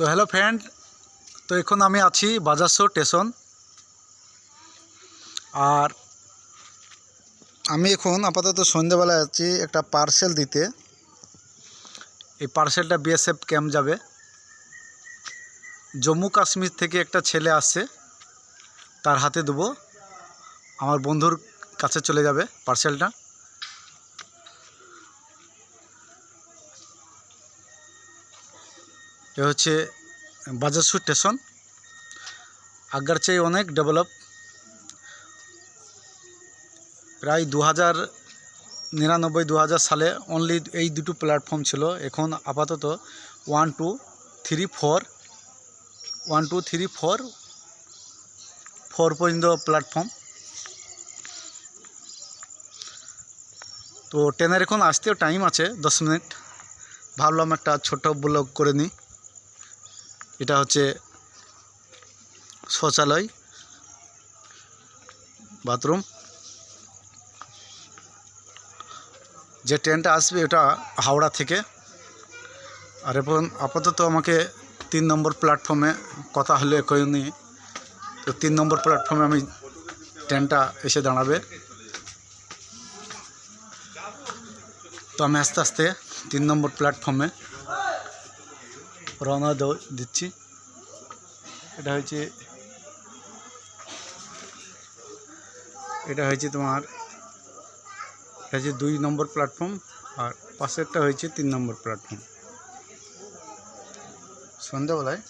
তো hello friend তো এখন আমি আছি বাজারশো স্টেশন আর আমি এখন আপাতত সন্ধ্যেবেলায় আছি একটা পার্সেল দিতে। এই পার্সেলটা বিএসএফ ক্যাম্প যাবে। জম্মু কাশ্মীর থেকে একটা ছেলে আসছে, তার হাতে দেবো। আমার বন্ধুর কাছে চলে যাবে পার্সেলটা এ হচ্ছে বাজারসু স্টেশন। আগের চেয়ে অনেক ডেভেলপ। প্রায় দু হাজার নিরানব্বই দু সালে অনলি এই দুটো প্ল্যাটফর্ম ছিল। এখন আপাতত one two three four one two three four four পর্যন্ত প্ল্যাটফর্ম তো ট্রেনের এখন আসতেও টাইম আছে, দশ মিনিট ভাবলাম একটা ছোট ব্লগ করে নিই। এটা হচ্ছে শৌচালয়, বাথরুম। যে ট্রেনটা আসবে ওটা হাওড়া থেকে। আর এখন আপাতত আমাকে তিন নম্বর প্ল্যাটফর্মে কথা হলে কইনি তো তিন নম্বর প্ল্যাটফর্মে আমি ট্রেনটা এসে দাঁড়াবে। তো আমি আস্তে আস্তে তিন নম্বর প্ল্যাটফর্মে রওনা দিচ্ছি। এটা হচ্ছে, এটা হয়েছে তোমার, এটা হচ্ছে দুই নম্বর প্ল্যাটফর্ম আর পাশেরটা হয়েছে তিন নম্বর প্ল্যাটফর্ম সন্ধ্যাবেলায়।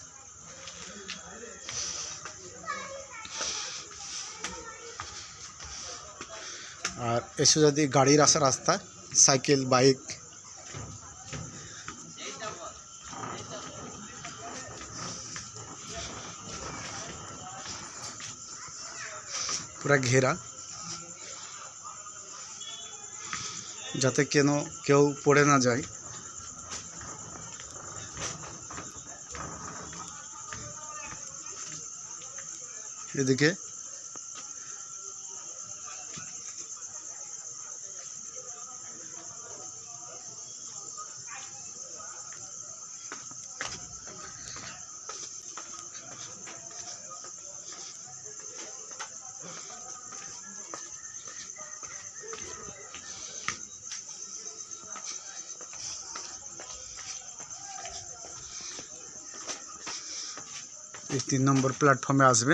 আর এসে যদি গাড়ির আসা রাস্তা, সাইকেল, বাইক পুরা ঘেরা। যাতে কেন কেউ পড়ে না যায়। এদিকে এই তিন নম্বর প্ল্যাটফর্মে আসবে।